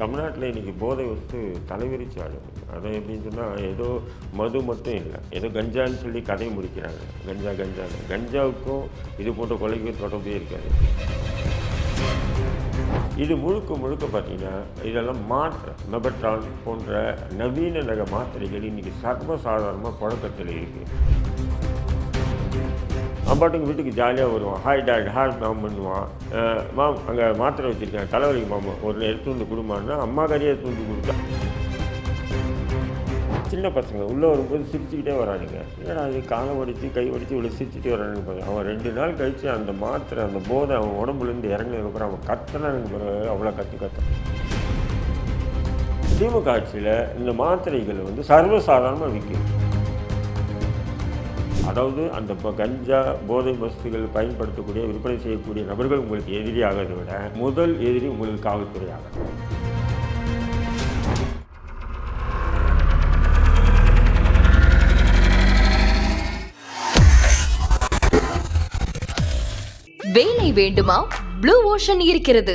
தமிழ்நாட்டில் இன்றைக்கி போதை வஸ்து தலைவிரிச்சு ஆடுது. அதை எப்படின்னு சொன்னால் ஏதோ மது மட்டும் இல்லை ஏதோ கஞ்சான்னு சொல்லி கதை முடிக்கிறாங்க. கஞ்சா கஞ்சான்னு கஞ்சாவுக்கும் இது போன்ற கொலைக்கு தொடர்பே இருக்காது. இது முழுக்க முழுக்க பார்த்தீங்கன்னா இதெல்லாம் மாற்ற மெபட்ரான் போன்ற நவீன ரக மாத்திரைகள் இன்றைக்கி சர்வசாதாரணமாக புழக்கத்தில் இருக்குது அப்பாட்டுக்கு வீட்டுக்கு ஜாலியாக வருவான். ஹாய் டேட் ஹாய் மேம் பண்ணுவான். மேம் மாம் அங்கே மாத்திரை வச்சுருக்கேன் தலைவலிக்கு மாமா ஒரு எடுத்து வந்து கொடுமான்னா அம்மா கறியை எடுத்து வந்து கொடுத்தா. சின்ன பசங்க. உள்ளே வரும்போது சிரிச்சுக்கிட்டே வரானுங்க. ஏன்னா அது காலை வடித்து கை வடித்து இவ்வளோ சிரிச்சுட்டே வரானுங்க பாருங்க அவன் ரெண்டு நாள் கழித்து அந்த மாத்திரை அந்த போதை அவன் உடம்புலேருந்து இறங்கினதுக்கப்புறம் அவன் கத்தனானுங்க பிறகு அவ்வளோ கற்று கத்த. திமுக ஆட்சியில் இந்த மாத்திரைகள் வந்து சர்வசாதாரணமாக விற்கும். அதாவது அந்த கஞ்சா போதை வஸ்துகள் பயன்படுத்தக்கூடிய விற்பனை செய்யக்கூடிய நபர்கள் உங்களுக்கு எதிரி ஆகிறதை விட முதல் எதிரி உங்களுக்கு காவல்துறையாக வேலை வேண்டுமா? ப்ளூ ஓஷன் இருக்கிறது.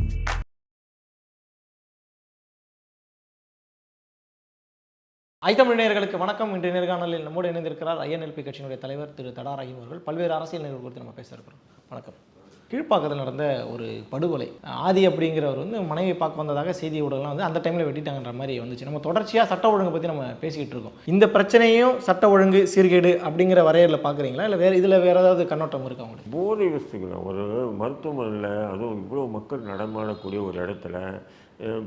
ஐத்தமிழ்நேயர்களுக்கு வணக்கம். இன்று நேர்காணலில் நம்மோடு இணைந்திருக்கிறார் ஐஎன்எல்பி கட்சியினுடைய தலைவர் திரு தடா ரஹீம் அவர்கள். பல்வேறு அரசியல் நிகழ்வு குறித்து நம்ம பேச இருக்கிறோம். வணக்கம். கீழ்ப்பாக்கத்தில் நடந்த ஒரு படுகொலை ஆதி அப்படிங்கிறவர் வந்து மனைவி பார்க்க வந்ததாக செய்தி ஊடகம்லாம் வந்து அந்த டைமில் வெட்டிட்டாங்கன்ற மாதிரி வந்துச்சு. நம்ம தொடர்ச்சியாக சட்ட ஒழுங்கை பற்றி நம்ம பேசிக்கிட்டு இருக்கோம். இந்த பிரச்சனையும் சட்ட ஒழுங்கு சீர்கேடு அப்படிங்கிற வரையறையில் பார்க்குறீங்களா? இல்லை வேறு இதில் வேறு ஏதாவது கண்ணோட்டம் இருக்கா உங்களுக்கு? போதை வஸ்துகள் ஒரு மருத்துவமனையில் அதுவும் இவ்வளோ மக்கள் நடமாடக்கூடிய ஒரு இடத்துல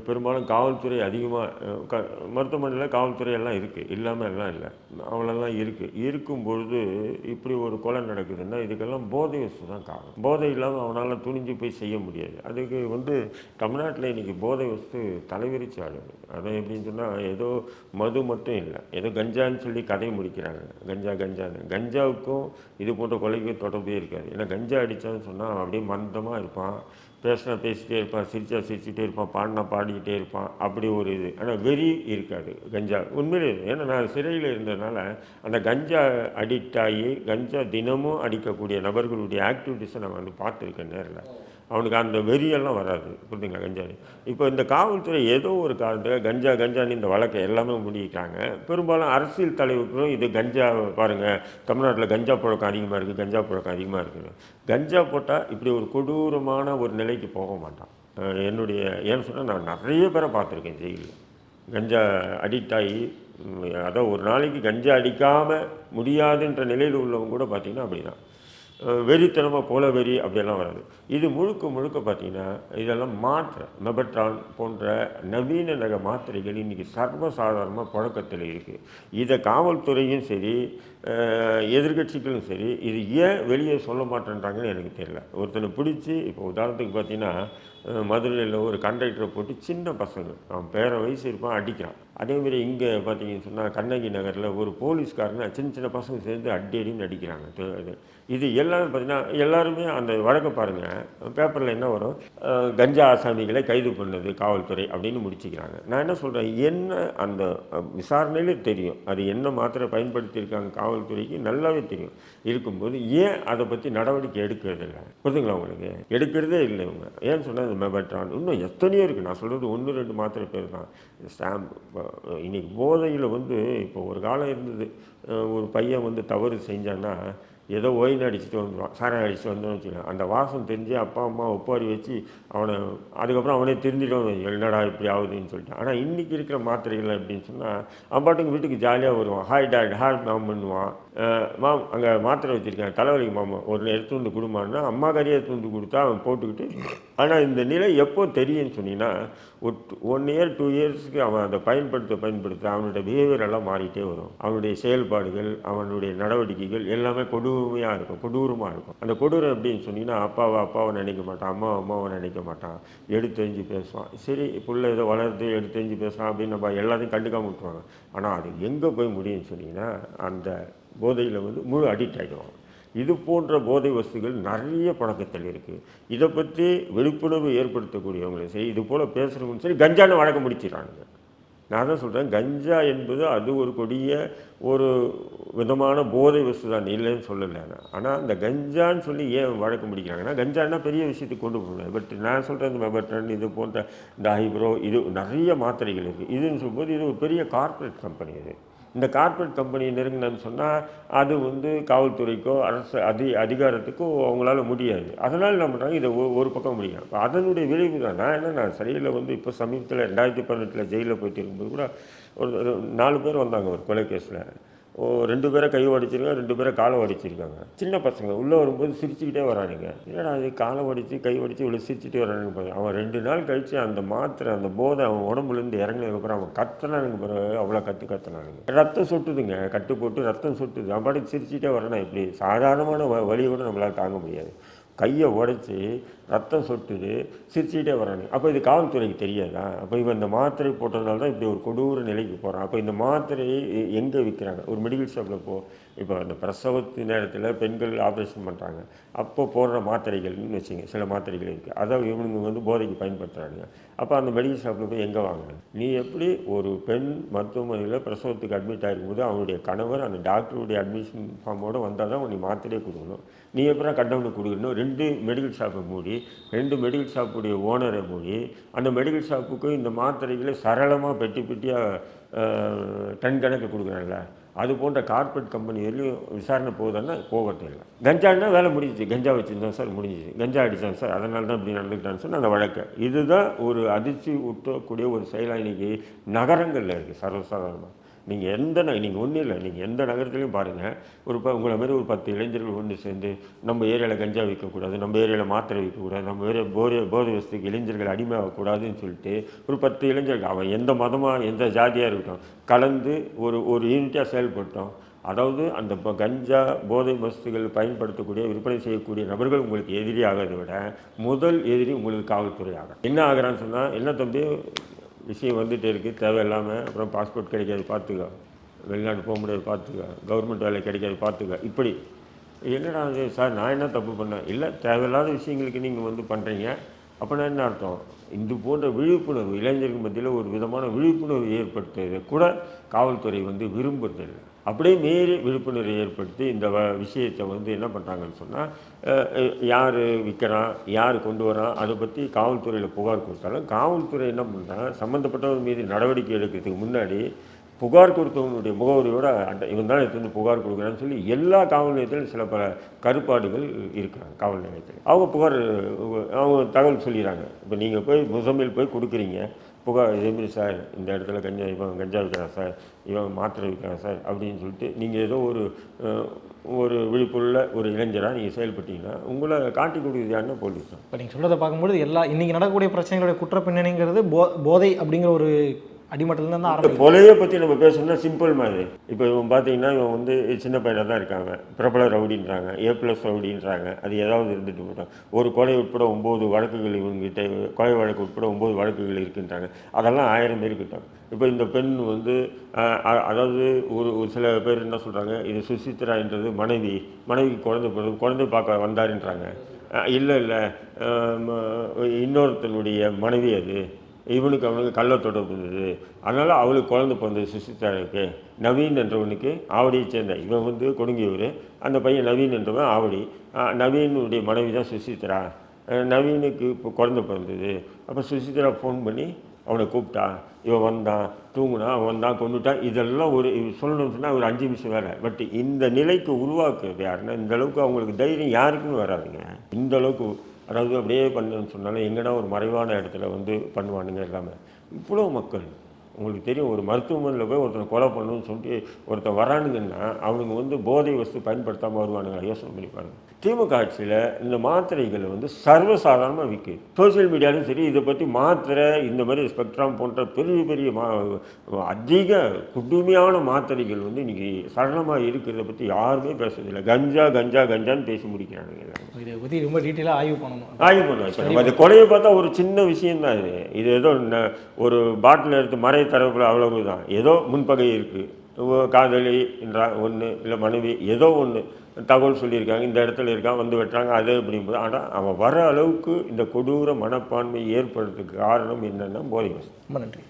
பெரும்பாலும் காவல்துறை அதிகமாக க மருத்துவமனையில் காவல்துறை எல்லாம் இருக்குது இல்லாமல் எல்லாம் இல்லை. அவ்வளோலாம் இருக்குது இருக்கும் பொழுது இப்படி ஒரு கொலை நடக்குதுன்னா இதுக்கெல்லாம் போதை வஸ்து தான் காரணம். போதை இல்லாமல் அவனால் துணிஞ்சு போய் செய்ய முடியாது. அதுக்கு வந்து தமிழ்நாட்டில் இன்றைக்கி போதை வஸ்து தலைவிரிச்சு ஆடுது அதை எப்படின்னு சொன்னால் ஏதோ மது மட்டும் இல்லை. ஏதோ கஞ்சான்னு சொல்லி கதை முடிக்கிறாங்க. கஞ்சா கஞ்சான்னு கஞ்சாவுக்கும் இது போன்ற கொலைக்கும் தொடர்பே இருக்காது. ஏன்னா கஞ்சா அடித்தான்னு சொன்னால் அப்படியே மந்தமாக இருப்பான். பேசினா பேசிகிட்டே இருப்பான் சிரித்தா சிரிச்சுட்டே இருப்பான் பாடினா பாடிக்கிட்டே இருப்பான். அப்படி ஒரு இது. ஆனால் வெறி இருக்காது கஞ்சா. உண்மையிலே ஏன்னா நான் சிறையில் இருந்ததுனால அந்த கஞ்சா அடிக்ட் ஆகி கஞ்சா தினமும் அடிக்கக்கூடிய நபர்களுடைய ஆக்டிவிட்டீஸை நான் வந்து பார்த்துருக்கேன் நேரில். அவனுக்கு அந்த வெறியெல்லாம் வராது புரியுதுங்களா கஞ்சாணி? இப்போ இந்த காவல்துறை ஏதோ ஒரு காரணத்துக்கு கஞ்சா கஞ்சானி இந்த வழக்கை எல்லாமே முடிக்கிறாங்க பெரும்பாலும் அரசியல் தலைவர்களும் இது கஞ்சா பாருங்கள் தமிழ்நாட்டில் கஞ்சா புழக்கம் அதிகமாக இருக்குது கஞ்சா புழக்கம் அதிகமாக இருக்குது கஞ்சா போட்டால் இப்படி ஒரு கொடூரமான ஒரு நிலைக்கு போக மாட்டான். என்னுடைய ஏன்னு சொன்னால் நான் நிறைய பேரை பார்த்துருக்கேன் ஜெயிலில். கஞ்சா அடிக்ட் ஆகி அதான் ஒரு நாளைக்கு கஞ்சா அடிக்காமல் முடியாதுன்ற நிலையில் உள்ளவங்க கூட பார்த்திங்கன்னா அப்படி தான் வெறித்தனமாக போல வெறி அப்படியெல்லாம் வராது. இது முழுக்க முழுக்க பார்த்தீங்கன்னா இதெல்லாம் மாத்திரை மெபட்ரான் போன்ற நவீன நக மாத்திரைகள் இன்றைக்கி சர்வசாதாரணமாக புழக்கத்தில் இருக்குது இதை காவல்துறையும் சரி எதிர்கட்சிகளும் சரி இது ஏன் வெளியே சொல்ல மாட்டேன்றாங்கன்னு எனக்கு தெரியல. ஒருத்தனை பிடிச்சி இப்போ உதாரணத்துக்கு பார்த்தீங்கன்னா மதுரையில் ஒரு கண்டக்டரை போட்டு சின்ன பசங்க அவன் பேர வயசு இருப்பான் அடிக்கிறான். அதேமாரி இங்கே பார்த்தீங்கன்னு சொன்னால் கண்ணகி நகரில் ஒரு போலீஸ்காரனா சின்ன சின்ன பசங்க சேர்ந்து அடி அடின்னு அடிக்கிறாங்க. இது- எல்லாரும் பார்த்தீங்கன்னா எல்லாருமே அந்த வழக்கை பாருங்கள் பேப்பரில் என்ன வரும்? கஞ்சா ஆசாமிகளை கைது பண்ணது காவல்துறை அப்படின்னு முடிச்சுக்கிறாங்க. நான் என்ன சொல்கிறேன் என்ன அந்த விசாரணையிலே தெரியும். அது என்ன மாத்திரை பயன்படுத்தியிருக்காங்க காவல்துறைக்கு நல்லாவே தெரியும். இருக்கும்போது ஏன் அதை பற்றி நடவடிக்கை எடுக்கிறது இல்லை? புரிதுங்களா உங்களுக்கு? எடுக்கிறதே இல்லை இவங்க. ஏன்னு சொன்னால் மெபட்ரான். இன்னும் எத்தனையோ இருக்குது நான் சொல்கிறது ஒன்று ரெண்டு மாத்திரை பேர் தான். ஸ்டாம்ப் இன்னைக்கு போதையில் வந்து இப்போ ஒரு காலம் இருந்தது. ஒரு பையன் வந்து தவறு செஞ்சான்னா ஏதோ ஒயின் அடிச்சுட்டு வந்துடுவான் சாரம் அடிச்சுட்டு வந்தோம்னு வச்சுக்கலாம் அந்த வாசம் தெரிஞ்சு அப்பா அம்மா ஒப்பாரி வச்சு அவனை அதுக்கப்புறம் அவனே திருந்திடும் என்னடா இப்படி ஆகுதுன்னு சொல்லிட்டு. ஆனால் இன்றைக்கி இருக்கிற மாத்திரைகள் எப்படின்னு சொன்னால் அம்பாட்டுக்கு வீட்டுக்கு ஜாலியாக வருவான். ஹாய் டாட் ஹாய் மேம் பண்ணுவான் மாம் அங்கே மாத்திரை வச்சுருக்கேன் தலைவலிக்கு மாமா ஒரு எடுத்து வந்து கொடுமான்னா அம்மா கறியை எடுத்து வந்து கொடுத்தா அவன் போட்டுக்கிட்டு ஆனால் இந்த நிலை எப்போ தெரியும்னு சொன்னீங்கன்னா ஒரு ஒன் இயர் டூ இயர்ஸ்க்கு அவன் அதை பயன்படுத்த பயன்படுத்த அவனுடைய பிஹேவியர் எல்லாம் மாறிட்டே வரும். அவனுடைய செயல்பாடுகள் அவனுடைய நடவடிக்கைகள் எல்லாமே கொடூரமையாக இருக்கும் கொடூரமாக இருக்கும். அந்த கொடூரம் எப்படின்னு சொன்னீங்கன்னா அப்பாவை அப்பாவை நினைக்க மாட்டான் அம்மாவை அம்மாவை நினைக்க மாட்டான். எடுத்தெஞ்சு பேசுவான். சரி பிள்ளை ஏதோ வளர்த்து எடுத்தெஞ்சு பேசுகிறான் அப்படின்னு நம்ம எல்லாத்தையும் கண்டுக்காம விட்டுருவாங்க. ஆனால் அது எங்கே போய் முடியும்னு சொன்னீங்கன்னா அந்த போதையில் வந்து முழு அடிக்ட் ஆகிடுவான் இது போன்ற போதை வசதிகள் நிறைய பழக்கத்தில் இருக்குது இதை பற்றி விழிப்புணர்வு ஏற்படுத்தக்கூடியவங்களும் சரி இது போல் பேசுகிறவங்களும் சரி கஞ்சான வழக்கம் முடிச்சிடறானுங்க. நான் தான் சொல்கிறேன் கஞ்சா என்பது அது ஒரு கொடிய ஒரு விதமான போதை வசதி தான். இல்லைன்னு சொல்லலை நான். ஆனால் அந்த கஞ்சான்னு சொல்லி ஏன் வழக்கு முடிக்கிறாங்கன்னா கஞ்சான்னா பெரிய விஷயத்துக்கு கொண்டு போகணும். பட் நான் சொல்கிறேன் இந்த மெபர்டன் இது போன்ற இந்த ஐப்ரோ இது நிறைய மாத்திரைகள் இருக்குது இதுன்னு சொல்லும்போது இது ஒரு பெரிய கார்ப்பரேட் கம்பெனி இது. இந்த கார்ப்பரேட் கம்பெனி நெருங்கினு சொன்னால் அது வந்து காவல்துறைக்கோ அரசு அதி அதிகாரத்துக்கோ அவங்களால முடியாது. அதனால் என்ன பண்ணுறாங்க இதை ஒ- ஒரு பக்கம் முடியும் அதனுடைய விளைவு தான். நான் என்ன நான் சிறையில் வந்து இப்போ சமீபத்தில் ரெண்டாயிரத்தி பதினெட்டில் ஜெயிலில் போயிட்டு இருக்கும்போது கூட ஒரு நாலு பேர் வந்தாங்க ஒரு கொலை கேஸில். ரெண்டு பேரை கை உடைச்சிருக்காங்க ரெண்டு பேரை காலை உடைச்சிருக்காங்க. சின்ன பசங்க உள்ளே வரும்போது சிரிச்சுக்கிட்டே வரானுங்க. என்னடா அது காலை உடைச்சி கை உடைச்சி இவ்வளோ சிரிச்சுட்டே வரானுங்க பாருங்க அவன் ரெண்டு நாள் கழித்து அந்த மாத்திரை அந்த போதை அவன் உடம்புலேருந்து இறங்கினதுக்கப்புறம் அவன் கத்துனானுங்க பிறகு அவ்வளோ கற்று கத்துனானுங்க. ரத்தம் சொட்டுதுங்க கட்டு போட்டு ரத்தம் சொட்டுது. அவன் பாட்டுக்கு சிரிச்சுட்டே வரணும் இப்படி? சாதாரணமான வ கூட நம்மளால் தாங்க முடியாது. கையை உடைச்சி ரத்தம் சொட்டுது சிரிச்சுக்கிட்டே வரானுங்க அப்போ இது காவல்துறைக்கு தெரியாதா? அப்போ இவன் இந்த மாத்திரை போட்டதுனால தான் இப்படி ஒரு கொடூர நிலைக்கு போகிறான் அப்போ இந்த மாத்திரையை எங்கே விற்கிறாங்க ஒரு மெடிக்கல் ஷாப்பில் போ இப்போ அந்த பிரசவத்து நேரத்தில் பெண்கள் ஆப்ரேஷன் பண்ணுறாங்க அப்போ போடுற மாத்திரைகள்னு வச்சுங்க சில மாத்திரைகள் இருக்குது அதை இவனுங்க வந்து போதைக்கு பயன்படுத்துகிறாங்க அப்போ அந்த மெடிக்கல் ஷாப்பில் போய் எங்கே வாங்கணும் நீ எப்படி ஒரு பெண் மருத்துவமனையில் பிரசவத்துக்கு அட்மிட் ஆகிருக்கும்போது அவனுடைய கணவர் அந்த டாக்டருடைய அட்மிஷன் ஃபார்மோடு வந்தால் தான் உன்னை மாத்திரையே கொடுக்கணும். நீ எப்பறம் கட்டவுனுக்கு கொடுக்கணும் ரெண்டு மெடிக்கல் ஷாப்பை மூடி ரெண்டு மெடிக்கல் ஷாப்புடைய ஓனரை போய் அந்த மெடிக்கல் ஷாப்புக்கு இந்த மாத்திரைகளை சரளமாக பெட்டி பெட்டியாக டன் கணக்கு கொடுக்குறாங்கள அது போன்ற கார்ப்பரேட் கம்பெனி வரையும் விசாரணை போகுதுன்னா போகிறது இல்லை. கஞ்சான்னா வேலை முடிஞ்சிச்சு. கஞ்சா வச்சுருந்தோம் சார் முடிஞ்சிச்சு. கஞ்சா அடித்தான் சார் அதனால தான் இப்படி நடந்துக்கிட்டான்னு சொன்னால் அந்த வழக்கு. இதுதான் ஒரு அதிர்ச்சி ஊட்டக்கூடிய ஒரு செயலாக நகரங்களில் இருக்குது சர்வசாதாரணமாக நீங்கள் எந்த நீங்கள் ஒன்றும் இல்லை. நீங்கள் எந்த நகரத்துலையும் பாருங்கள் ஒரு இப்போ உங்களை மாதிரி ஒரு பத்து இளைஞர்கள் ஒன்று சேர்ந்து நம்ம ஏரியாவில் கஞ்சா விற்கக்கூடாது நம்ம ஏரியாவில் மாத்திரை விற்கக்கூடாது நம்ம ஏரியா போதை போதை வசதிக்கு இளைஞர்கள் அடிமையாகக்கூடாதுன்னு சொல்லிட்டு ஒரு பத்து இளைஞர்கள் அவன் எந்த மதமாக எந்த ஜாதியாக இருக்கட்டும் கலந்து ஒரு ஒரு யூனிட்டாக செயல்பட்டோம். அதாவது அந்த கஞ்சா போதை வஸ்துகள் பயன்படுத்தக்கூடிய விற்பனை செய்யக்கூடிய நபர்கள் உங்களுக்கு எதிரி ஆகிறதை விட முதல் எதிரி உங்களுக்கு காவல்துறை ஆகும் என்ன ஆகுறான்னு சொன்னால் என்ன தம்பி விஷயம் வந்துகிட்டே இருக்குது தேவையில்லாமல் அப்புறம் பாஸ்போர்ட் கிடைக்காது பார்த்துக்க வெளிநாடு போக முடியாது பார்த்துக்க கவர்மெண்ட் வேலை கிடைக்காது பார்த்துக்க இப்படி. என்னடா இது? சார் நான் என்ன தப்பு பண்ணேன்? இல்லை தேவையில்லாத விஷயங்களுக்கு நீங்கள் வந்து பண்ணுறீங்க அப்படின்னா என்ன அர்த்தம்? இது போன்ற விழிப்புணர்வு இளைஞர்கள் மத்தியில் ஒரு விதமான விழிப்புணர்வு ஏற்படுத்துவதை கூட காவல்துறை வந்து விரும்புறதில்லை. அப்படியே மீறி விழிப்புணர்வை ஏற்படுத்தி இந்த வ விஷயத்தை வந்து என்ன பண்ணுறாங்கன்னு சொன்னால் யார் விற்கிறான் யார் கொண்டு வரான் அதை பற்றி காவல்துறையில் புகார் கொடுத்தாலும் காவல்துறை என்ன பண்ணுறாங்க சம்மந்தப்பட்டவர் மீது நடவடிக்கை எடுக்கிறதுக்கு முன்னாடி புகார் கொடுத்தவனுடைய முகவரியோட அட்டை இவன் தான் எடுத்து வந்து புகார் கொடுக்குறான்னு சொல்லி எல்லா காவல் நிலையத்திலும் சில பல கருப்பாடுகள் இருக்கிறாங்க காவல் நிலையத்தில். அவங்க புகார் அவங்க தகவல் சொல்லிடுறாங்க. இப்போ நீங்கள் போய் முசமில் போய் கொடுக்குறீங்க. புகார் இதேமாரி சார் இந்த இடத்துல கஞ்சா இவன் கஞ்சா விற்கிறான் சார் இவன் மாத்திரை விற்கிறான் சார் அப்படின்னு சொல்லிட்டு நீங்கள் ஏதோ ஒரு ஒரு விழிப்புள்ள ஒரு இளைஞராக நீங்கள் செயல்பட்டீங்கன்னா உங்களை காட்டி கொடுக்குறது யாருன்னா போலீஸ் தான். இப்போ நீங்கள் சொல்கிறத பார்க்கும்போது எல்லா இன்றைக்கி நடக்கக்கூடிய பிரச்சனைகளுடைய குற்ற பின்னணிங்கிறது போ போதை அப்படிங்கிற ஒரு அடிமட்டத்துலேருந்து தான் இந்த ஆரம்பிக்கும் கொலையை பற்றி நம்ம பேசணும்னா சிம்பிள் மாதிரி. இப்போ இவன் பார்த்தீங்கன்னா இவன் வந்து சின்ன பையனாக தான் இருக்காங்க. பிரபல ரவுடின்றாங்க. ஏ ப்ளஸ் ரவுடின்றாங்க. அது ஏதாவது இருந்துட்டு போட்டோம் ஒரு கொலை உட்பட ஒம்பது வழக்குகள் இவங்ககிட்ட கொலை வழக்கு உட்பட ஒம்பது வழக்குகள் இருக்குன்றாங்க. அதெல்லாம் ஆயிரம் இருக்கட்டும் இப்போ இந்த பெண் வந்து அதாவது ஒரு ஒரு சில பேர் என்ன சொல்கிறாங்க இது சுசித்ரான்றது மனைவி. மனைவிக்கு குழந்தை பிறகு குழந்தை பார்க்க வந்தாருன்றாங்க. இல்லை இல்லை. இன்னொருத்தனுடைய மனைவி அது. இவனுக்கு அவனுக்கு கள்ள தொடர்பு இருந்தது. அதனால் அவளுக்கு குழந்தை பிறந்தது சுசித்தாருக்கு நவீன் என்றவனுக்கு ஆவடியை சேர்ந்த இவன் வந்து கொடுங்கியூர் அந்த பையன் நவீன் என்றவன் ஆவடி. நவீனுடைய மனைவி தான் சுசித்ரா நவீனுக்கு இப்போ குழந்தை பிறந்தது. அப்போ சுசித்ரா ஃபோன் பண்ணி அவனை கூப்பிட்டா இவன் வந்தான் தூங்குனா அவன் வந்தான் கொண்டுட்டான் இதெல்லாம் ஒரு சொல்லணும்னு சொன்னால் ஒரு அஞ்சு நிமிஷம் வேறு. பட் இந்த நிலைக்கு உருவாக்குறது யாருன்னா இந்த அளவுக்கு அவங்களுக்கு தைரியம் யாருக்குன்னு வராதுங்க. இந்த அளவுக்கு அதாவது அப்படியே பண்ணுன்னு சொன்னாலும் எங்கன்னா ஒரு மறைவான இடத்துல வந்து பண்ணுவானுங்க எல்லாமே. இவ்வளோ மக்கள். உங்களுக்கு தெரியும் ஒரு மருத்துவமனையில் போய் ஒருத்தனை கொலை பண்ணணும்னு சொல்லிட்டு ஒருத்தன் வரானுங்கன்னா அவனுங்க வந்து போதை வஸ்து பயன்படுத்தாமல் வருவானுங்க. யோசனை பண்ணி பாருங்க. திமுக ஆட்சியில் இந்த மாத்திரைகள் வந்து சர்வசாதாரணமாக விற்குது சோஷியல் மீடியாலும் சரி இதை பற்றி மாத்திரை இந்த மாதிரி ஸ்பெக்ட்ரம் போன்ற பெரிய பெரிய மா அதிக கொடுமையான மாத்திரைகள் வந்து இன்னைக்கு சரளமாக இருக்கிறத பற்றி யாருமே பேசுறதில்லை. கஞ்சா கஞ்சா கஞ்சான்னு பேசி முடிக்கிறானுங்க இதை பற்றி ரொம்ப டீட்டெயிலாக ஆய்வு பண்ணணும். ஆய்வு நம்ம அந்த கொலையை பார்த்தா ஒரு சின்ன விஷயம் தான் இது. இது ஏதோ ஒரு பாட்டில் எடுத்து மறை தரப்பில் அவ்வளவு தான். ஏதோ முன்பகை இருக்குது காதலி என்றா ஒன்று இல்லை மனைவி ஏதோ ஒன்று தகவல் சொல்லியிருக்காங்க இந்த இடத்துல இருக்கான் வந்து வெட்டுறாங்க அது அப்படிங்கும்போது ஆனால் அவன் வர அளவுக்கு இந்த கொடூர மனப்பான்மை ஏற்படுறதுக்கு காரணம் என்னென்னா போதை வசதி. நன்றி.